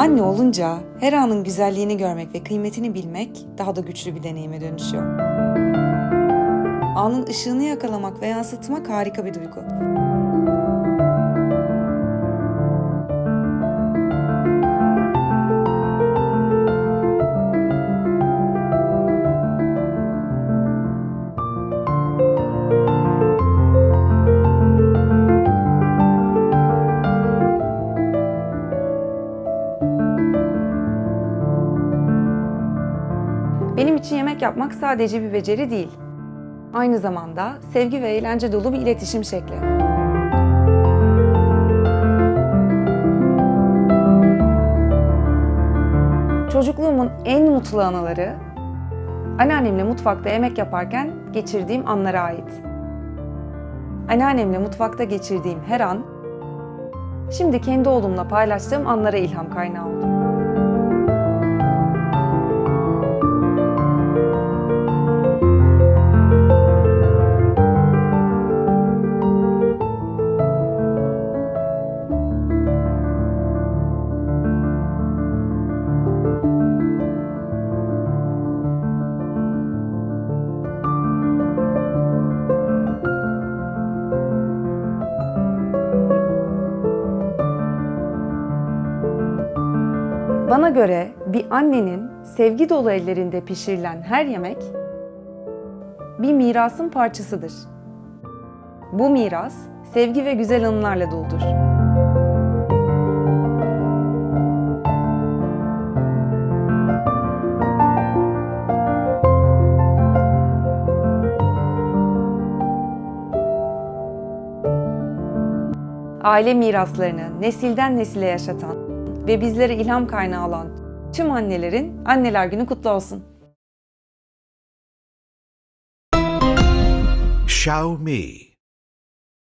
Anne olunca her anın güzelliğini görmek ve kıymetini bilmek daha da güçlü bir deneyime dönüşüyor. Anın ışığını yakalamak ve yansıtmak harika bir duygu. Benim için yemek yapmak sadece bir beceri değil. Aynı zamanda sevgi ve eğlence dolu bir iletişim şekli. Çocukluğumun en mutlu anıları anneannemle mutfakta yemek yaparken geçirdiğim anlara ait. Anneannemle mutfakta geçirdiğim her an şimdi kendi oğlumla paylaştığım anlara ilham kaynağı oldu. Bana göre bir annenin sevgi dolu ellerinde pişirilen her yemek bir mirasın parçasıdır. Bu miras sevgi ve güzel anılarla doludur. Aile miraslarını nesilden nesile yaşatan ve bizlere ilham kaynağı olan tüm annelerin Anneler Günü kutlu olsun. Xiaomi.